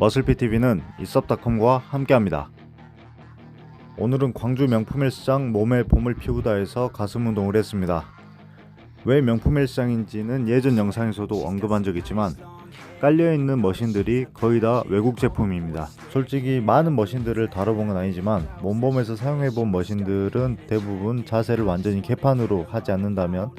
머슬피TV는 이섭닷컴과 함께합니다. 오늘은 광주 명품 헬스장 몸에 봄을 피우다에서 가슴 운동을 했습니다. 왜 명품 헬스장인지는 예전 영상에서도 언급한 적 있지만 깔려있는 머신들이 거의 다 외국 제품입니다. 솔직히 많은 머신들을 다뤄본 건 아니지만 몸범에서 사용해본 머신들은 대부분 자세를 완전히 개판으로 하지 않는다면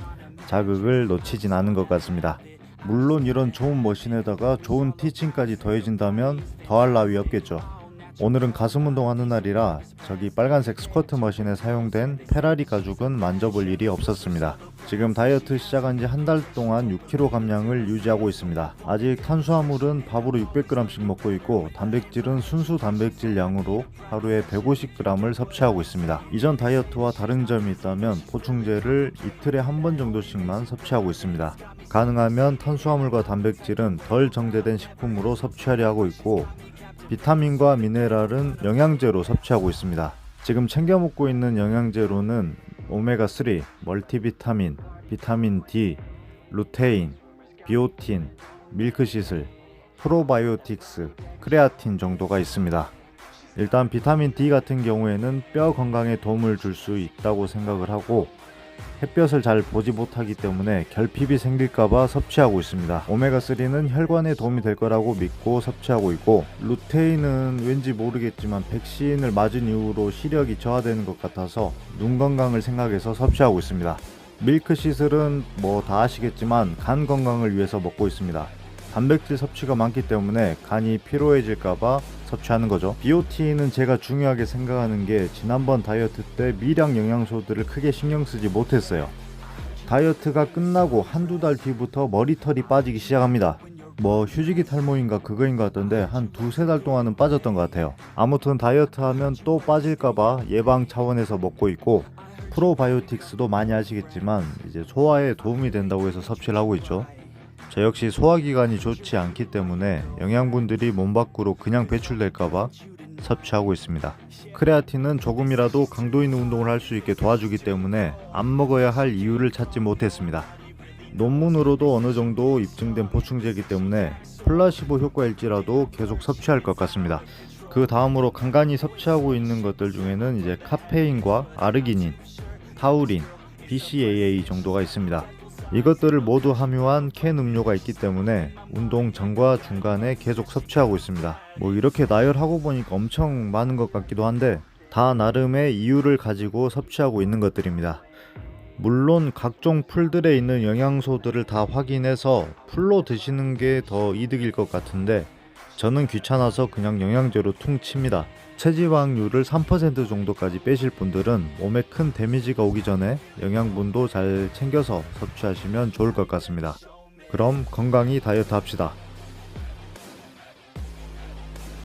자극을 놓치진 않은 것 같습니다. 물론 이런 좋은 머신에다가 좋은 티칭까지 더해진다면 더할 나위 없겠죠. 오늘은 가슴 운동하는 날이라 저기 빨간색 스쿼트 머신에 사용된 페라리 가죽은 만져볼 일이 없었습니다. 지금 다이어트 시작한 지 한 달 동안 6kg 감량을 유지하고 있습니다. 아직 탄수화물은 밥으로 600g씩 먹고 있고 단백질은 순수 단백질 양으로 하루에 150g을 섭취하고 있습니다. 이전 다이어트와 다른 점이 있다면 보충제를 이틀에 한 번 정도씩만 섭취하고 있습니다. 가능하면 탄수화물과 단백질은 덜 정제된 식품으로 섭취하려 하고 있고 비타민과 미네랄은 영양제로 섭취하고 있습니다. 지금 챙겨 먹고 있는 영양제로는 오메가3, 멀티비타민, 비타민 D, 루테인, 비오틴, 밀크시슬, 프로바이오틱스, 크레아틴 정도가 있습니다. 일단 비타민 D 같은 경우에는 뼈 건강에 도움을 줄 수 있다고 생각을 하고 햇볕을 잘 보지 못하기 때문에 결핍이 생길까봐 섭취하고 있습니다. 오메가3는 혈관에 도움이 될 거라고 믿고 섭취하고 있고, 루테인은 왠지 모르겠지만 백신을 맞은 이후로 시력이 저하되는 것 같아서 눈 건강을 생각해서 섭취하고 있습니다. 밀크 시슬은 뭐 다 아시겠지만 간 건강을 위해서 먹고 있습니다. 단백질 섭취가 많기 때문에 간이 피로해질까봐 섭취하는 거죠. 비오티는 제가 중요하게 생각하는 게 지난번 다이어트 때 미량 영양소들을 크게 신경 쓰지 못했어요. 다이어트가 끝나고 한두 달 뒤부터 머리털이 빠지기 시작합니다. 뭐 휴지기 탈모인가 그거인 것 같던데 한 두세 달 동안은 빠졌던 것 같아요. 아무튼 다이어트 하면 또 빠질까봐 예방 차원에서 먹고 있고 프로바이오틱스도 많이 아시겠지만 이제 소화에 도움이 된다고 해서 섭취를 하고 있죠. 저 역시 소화기관이 좋지 않기 때문에 영양분들이 몸 밖으로 그냥 배출될까봐 섭취하고 있습니다. 크레아틴은 조금이라도 강도 있는 운동을 할 수 있게 도와주기 때문에 안 먹어야 할 이유를 찾지 못했습니다. 논문으로도 어느 정도 입증된 보충제이기 때문에 플라시보 효과일지라도 계속 섭취할 것 같습니다. 그 다음으로 간간히 섭취하고 있는 것들 중에는 이제 카페인과 아르기닌, 타우린, BCAA 정도가 있습니다. 이것들을 모두 함유한 캔 음료가 있기 때문에 운동 전과 중간에 계속 섭취하고 있습니다. 뭐 이렇게 나열하고 보니까 엄청 많은 것 같기도 한데 다 나름의 이유를 가지고 섭취하고 있는 것들입니다. 물론 각종 풀들에 있는 영양소들을 다 확인해서 풀로 드시는 게 더 이득일 것 같은데 저는 귀찮아서 그냥 영양제로 퉁 칩니다. 체지방률을 3% 정도까지 빼실 분들은 몸에 큰 데미지가 오기 전에 영양분도 잘 챙겨서 섭취하시면 좋을 것 같습니다. 그럼 건강히 다이어트 합시다.